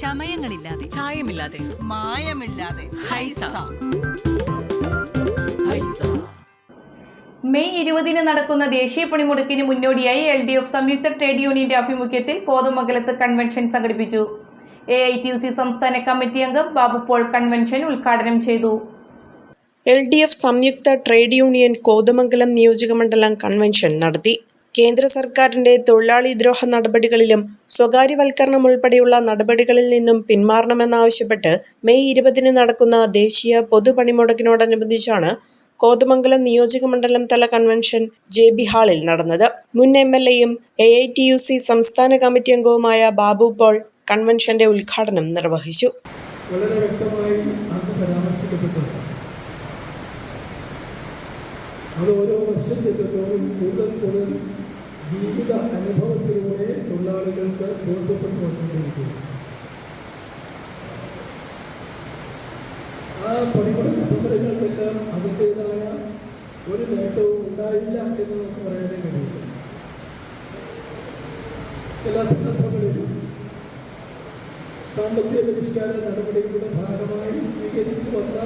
ചമയങ്ങളില്ലാതെ. ചായമില്ലാതെ. മായമില്ലാതെ. Haiza. May ഇരുപതിന് നടക്കുന്ന ദേശീയ പണിമുടക്കിന് മുന്നോടിയായി എൽ ഡി എഫ് സംയുക്ത ട്രേഡ് യൂണിയന്റെ ആഭിമുഖ്യത്തിൽ കോതമംഗലത്ത് കൺവെൻഷൻ സംഘടിപ്പിച്ചു. എ ഐ ടി സി സംസ്ഥാന കമ്മിറ്റി അംഗം ബാബു പോൾ കൺവെൻഷൻ ഉദ്ഘാടനം ചെയ്തു. എൽ ഡി എഫ് സംയുക്ത ട്രേഡ് യൂണിയൻ കോതമംഗലം നിയോജകമണ്ഡലം കൺവെൻഷൻ നടത്തി. കേന്ദ്ര സർക്കാരിന്റെ തൊഴിലാളി ദ്രോഹ നടപടികളിലും സ്വകാര്യവൽക്കരണം ഉൾപ്പെടെയുള്ള നടപടികളിൽ നിന്നും പിന്മാറണമെന്നാവശ്യപ്പെട്ട് മെയ് ഇരുപതിന് നടക്കുന്ന ദേശീയ പൊതുപണിമുടക്കിനോടനുബന്ധിച്ചാണ് കോതമംഗലം നിയോജകമണ്ഡലം തല കൺവെൻഷൻ ജെ ബി ഹാളിൽ നടന്നത്. മുൻ എം എൽ എയും A I T U C സംസ്ഥാന കമ്മിറ്റി അംഗവുമായ ബാബു പോൾ കൺവെൻഷന്റെ ഉദ്ഘാടനം നിർവഹിച്ചു. വളരെ വ്യക്തമായി അത് ഓരോ വർഷം കൂടുതൽ കൂടുതൽ ജീവിത അനുഭവത്തിലൂടെ തൊഴിലാളികൾക്ക് ബോധ്യപ്പെട്ടു വന്നുകൊണ്ടിരിക്കുന്നു ആ പണിമുടക്ക് സമരങ്ങൾക്കെല്ലാം അതിന്റെതായ ഒരു നേട്ടവും ഉണ്ടായില്ല എന്ന് നമുക്ക് പറയാനേ കഴിയില്ല ചില സന്ദർഭങ്ങളിൽ സാമ്പത്തിക പരിഷ്കാര നടപടികളുടെ ഭാഗമായി സ്വീകരിച്ചു വന്ന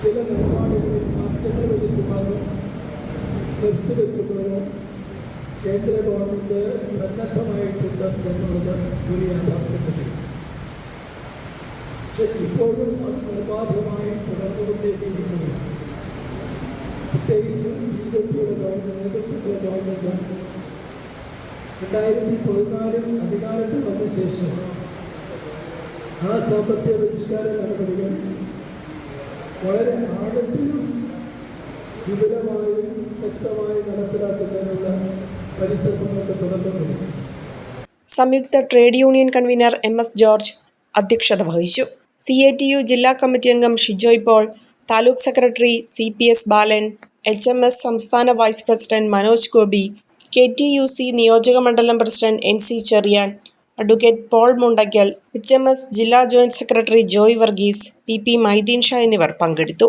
ചില നിലപാടുകളിൽ മാറ്റങ്ങൾ വരുത്തുവാനോ നിർത്തിവെക്കുന്നതിനോ കേന്ദ്ര ഗവൺമെന്റ് സന്നദ്ധമായിട്ടുണ്ട് എന്നുള്ളത് ഒരു യാഥാർത്ഥ്യത്തില്ല പക്ഷെ ഇപ്പോഴും അത് നിർബാധമായി തുടർന്നുകൊണ്ടേയിരിക്കുന്നു പ്രത്യേകിച്ചും ബി ജെ പിയുടെ ഗവൺമെന്റ് നേതൃത്വത്തിലെ ഗവൺമെന്റ്. രണ്ടായിരത്തി പതിനാലിൽ അധികാരത്തിൽ വന്ന ശേഷം ആ സാമ്പത്തിക പരിഷ്കാര നടപടികൾ വളരെ ആഴത്തിലും വിപുലമായും വ്യക്തമായി നടപ്പിലാക്കുന്നതിനുള്ള സംയുക്ത trade union convener M S George അധ്യക്ഷത വഹിച്ചു. സി എ ടി യു ജില്ലാ കമ്മിറ്റി അംഗം Shijoy Paul taluk secretary C P S Balan H M S സംസ്ഥാന vice president Manoj Gopi K T U C നിയോജക മണ്ഡലം president N C Cherian advocate Paul Mundackal H M S ജില്ലാ joint secretary Joy Varghese P P Maideen Shah എന്നിവർ പങ്കെടുത്തു.